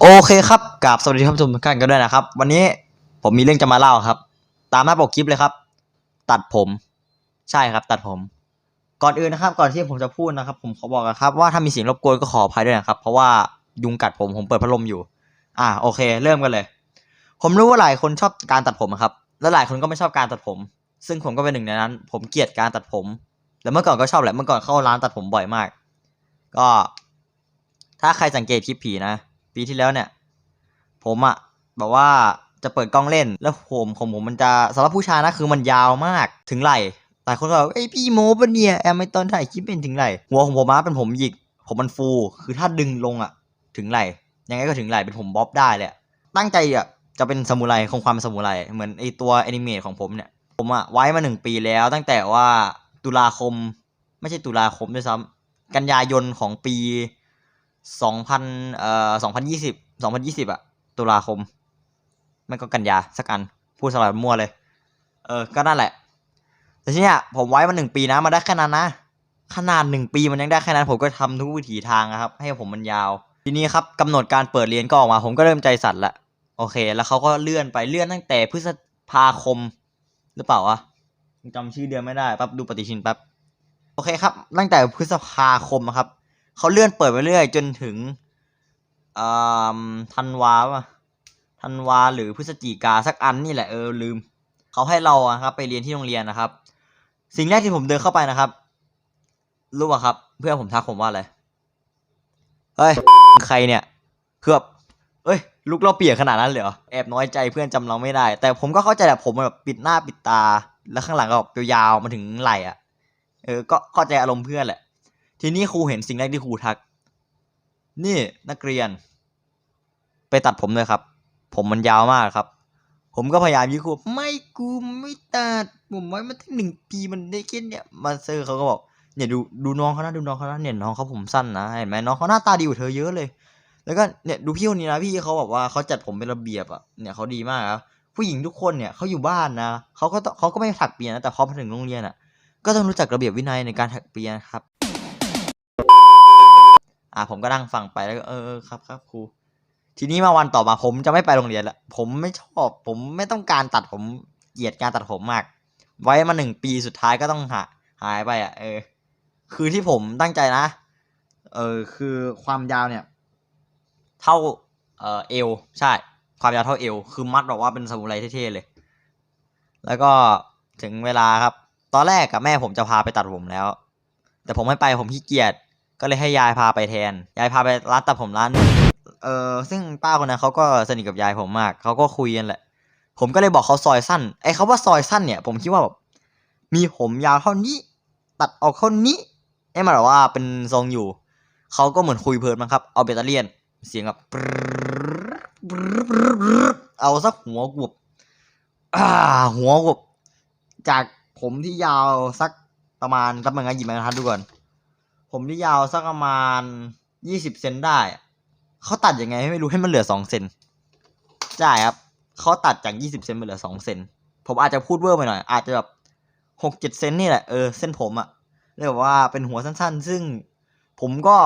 โอเคครับกราบสวัสดีท่านผู้ชมทุกท่านกันด้วยนะครับ วันนี้ผมมีเรื่องจะมาเล่าครับ ตามหน้าปกคลิปเลยครับ ตัดผม ใช่ครับ ตัดผม ก่อนอื่นนะครับ ก่อนที่ผมจะพูดนะครับ ผมขอบอกนะครับ ว่าถ้ามีเสียงรบกวนก็ขออภัยด้วยนะครับ เพราะว่ายุงกัดผมผมเปิดพัดลมอยู่ อ่าโอเค เริ่มกันเลย ผมรู้ว่าหลายคนชอบการตัดผมครับ และหลายคนก็ไม่ชอบการตัดผม ซึ่งผมก็เป็นหนึ่งในนั้น ผมเกลียดการตัดผมแต่เมื่อก่อนก็ชอบแหละเมื่อก่อนเข้าร้านตัดผมบ่อยมาก ก็ ถ้าใครสังเกตคลิปผีนะ ปีที่แล้วเนี่ย ผมอะแบบว่าจะเปิดกล้องเล่น แล้วผมของผมมันจะสำหรับผู้ชายนะคือมันยาวมากถึงไหลหลายคนก็แบบเอ้ยพี่โมปะเนี่ยแอมไม่ตอนถ่ายคลิปเป็นถึงไหลหัวของผมอะเป็นผมหยิก ผมมันฟู คือถ้าดึงลงอะถึงไหลยังไงก็ถึงไหลเป็นผมบ๊อบได้เลยอะตั้งใจอะจะเป็นซามูไรคงความเป็นซามูไรเหมือนไอตัวแอนิเมตของผมเนี่ยผมอะไว้มาหนึ่งปีแล้ว ตั้งแต่ว่าตุลาคม ไม่ใช่ตุลาคมด้วยซ้ำกันยายนของปี สองพันเอ่อสองพันยี่สิบสองพันยี่สิบอะตุลาคม ไม่ก็กันยาสักอัน พูดสลับมั่วเลย เออ ก็นั่นแหละ แต่ทีเนี้ยผมไว้มาหนึ่งปีนะมาได้แค่นั้นนะ ขนาดหนึ่งปีมันยังได้แค่นั้น ผมก็ทำทุกวิถีทางนะครับ ให้ผมมันยาว ทีนี้ครับกำหนดการเปิดเรียนก็ออกมา ผมก็เริ่มใจสั่นละ โอเค แล้วเขาก็เลื่อนไปเลื่อนตั้งแต่พฤษภาคม หรือเปล่าวะจำชื่อเดือนไม่ได้แป๊บดูปฏิทินแป๊บโอเคครับ ตั้งแต่พฤษภาคมอะครับ เขาเลื่อนเปิดไปเรื่อยจนถึงธันวาป่ะธันวาหรือพฤศจิกาสักอันนี่แหละเออลืมเขาให้เราครับ ไปเรียนที่โรงเรียนนะครับ สิ่งแรกที่ผมเดินเข้าไปนะครับรู้ป่ะครับ เพื่อนผมทักผมว่าอะไรเฮ้ยใครเนี่ยคือแบบเอ้ยลุกเราเปียกขนาดนั้นเลยเหรอแอบน้อยใจเพื่อนจำเราไม่ได้ แต่ผมก็เข้าใจแหละผมแบบปิดหน้าปิดตา แล้วข้างหลังก็แบบยาวๆมาถึงไหล่อะเออก็เข้าใจอารมณ์เพื่อนแหละ ทีนี้ครูเห็นสิ่งแรกที่ครูทัก นี่นักเรียน ไปตัดผมเลยครับ ผมมันยาวมากครับ ผมก็พยายามยื้อครูไม่กูไม่ตัดผมไว้มาตั้งหนึ่งปีมันได้แค่เนี่ยมาเซอร์เขาก็บอกเนี่ยดูดูน้องเขานะดูน้องเขานะเนี่ยน้องเขาผมสั้นนะเห็นไหมน้องเขาหน้าตาดีกว่าเธอเยอะเลย แล้วก็เนี่ยดูพี่คนนี้นะพี่เขาบอกว่าเขาจัดผมเป็นระเบียบอะเนี่ยเขาดีมากครับผู้หญิงทุกคนเนี่ยเขาอยู่บ้านนะเขาก็เขาก็ไม่ถักเปียนะแต่พอมาถึงโรงเรียนอะ ก็ต้องรู้จักระเบียบวินัยในการถักเปียนะครับ อ่าผมก็นั่งฟังไปแล้วก็เออครับครับครู ทีนี้มาวันต่อมาผมจะไม่ไปโรงเรียนละผมไม่ชอบ ผมไม่ต้องการตัดผมเกลียดการตัดผมมาก ไว้มาหนึ่งปีสุดท้ายก็ต้องหาหายไปอะ เออ คือที่ผมตั้งใจนะ เออคือความยาวเนี่ย เท่าเออเอวใช่ ความยาวเท่าเอวคือมัดแบบว่าเป็นซามูไรเท่ๆเลย แล้วก็ถึงเวลาครับ ตอนแรกกับแม่ผมจะพาไปตัดผมแล้ว แต่ผมไม่ไปผมขี้เกียจ ก็เลยให้ยายพาไปแทน ยายพาไปร้านตัดผมร้านเออซึ่งป้าคนนั้นเขาก็สนิทกับยายผมมากเขาก็คุยกันแหละ ผมก็เลยบอกเขาซอยสั้นไอ้คาว่าซอยสั้นเนี่ย ผมคิดว่าแบบมีผมยาวเท่านี้ ตัดออกเท่านี้ไอ้มันแบบว่าเป็นทรงอยู่เขาก็เหมือนคุยเพลินมั้งครับ เอาเบตเตอเลียน เสียงแบบเอาสักหัวกบอ่า หัวกบจากผมที่ยาวสักประมาณรับมันงานหยิบมาทัดดูก่อน ผมที่ยาวสักประมาณยี่สิบเซนได้ เขาตัดยังไงไม่รู้ให้มันเหลือสองเซนใช่ครับเขาตัดจากยี่สิบเซนไปเหลือสองเซนผมอาจจะพูดเวอร์ไปหน่อย อาจจะแบบหกเจ็ดเซนนี่แหละเออเส้นผมอะเรียกว่าเป็นหัวสั้นๆ ซึ่งผมก็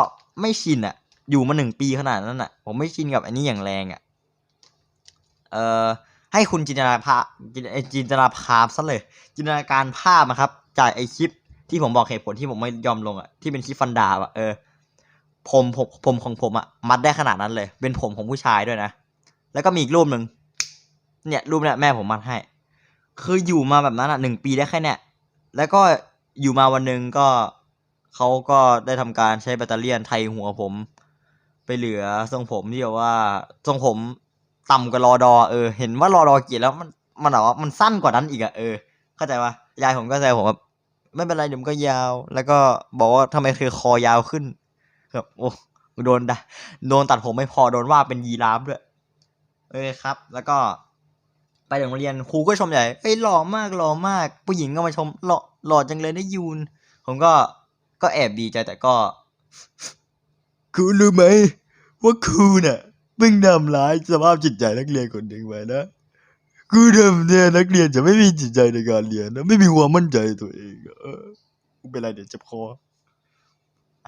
ไม่ชินอะอยู่มาหนึ่งปีขนาดนั้นอะผมไม่ชินกับอันนี้อย่างแรงอะเอ่อให้คุณจินตนาภาพจินจินตนาภาพซะเลย จินตนาการภาพนะครับจากไอคลิป ที่ผมบอกเหตุผลที่ผมไม่ยอมลงอะที่เป็นคลิปฟันดาบอะเออผมผมผมของผมอะมัดได้ขนาดนั้นเลย เป็นผมของผู้ชายด้วยนะ แล้วก็มีอีกรูปหนึ่งเนี่ยรูปเนี่ยแม่ผมมัดให้ คืออยู่มาแบบนั้นอะหนึ่งปีได้แค่เนี่ย แล้วก็อยู่มาวันหนึ่งก็เขาก็ได้ทำการใช้แบตเตอรี่ยนไทยหัวผม ไปเหลือทรงผมที่แบบว่าทรงผมต่ำกว่ารอดอเออ เห็นว่ารอดอเกลียแล้วมันมันแบบว่ามันสั้นกว่านั้นอีกอะเออ เข้าใจปะยายผมก็แซวผมแบบ ไม่เป็นไรเดี๋ยวมันก็ยาว แล้วก็บอกว่าทำไมเธอคอยาวขึ้นแบบโอ้โดนด่าโดนตัดผมไม่พอโดนว่าเป็นยีราฟด้วย เออครับ แล้วก็ไปโรงเรียนครูก็ชมใหญ่เอ้ยหล่อมากหล่อมาก ผู้หญิงก็มาชมหล่อหล่อจังเลยนะยูน ผมก็ก็แอบดีใจแต่ก็ครูรู้ไหมว่าครูน่ะเพิ่งทำร้ายสภาพจิตใจนักเรียนคนหนึ่งไว้นะ ครูทำเนี่ยนักเรียนจะไม่มีจิตใจในการเรียนนะไม่มีความมั่นใจตัวเองอะเออไม่เป็นไรเดี๋ยวเจ็บคอ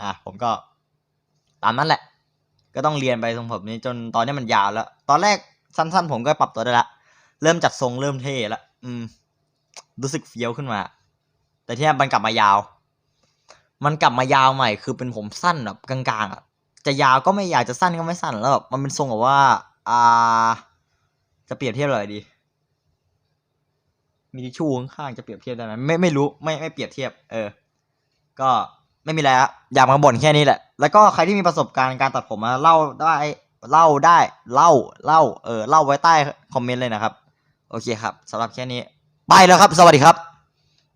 อะผมก็ ตามนั้นแหละ ก็ต้องเรียนไปทรงผมนี้จนตอนนี้มันยาวแล้ว ตอนแรกสั้น ๆ ผมก็ปรับตัวได้ละเริ่มจัดทรงเริ่มเท่ละอืม รู้สึกเฟี้ยวขึ้นมา แต่ที่นี่มันกลับมายาว มันกลับมายาวใหม่ คือเป็นผมสั้นแบบกลางๆอะจะยาวก็ไม่ยาวจะสั้นก็ไม่สั้นแล้วแบบมันเป็นทรงแบบว่า อ่า จะเปรียบเทียบอะไรดี มีทิชชู่ข้างๆจะเปรียบเทียบได้ไหมไม่ไม่รู้ไม่ไม่เปรียบเทียบ เออ ก็ไม่มีอะไรละอยากมาบ่นแค่นี้แหละ แล้วก็ใครที่มีประสบการณ์การตัดผมมาเล่าได้เล่าได้เล่าเล่า เออเล่าไว้ใต้คอมเมนต์เลยนะครับ โอเคครับสำหรับแค่นี้ ไปแล้วครับ สวัสดีครับ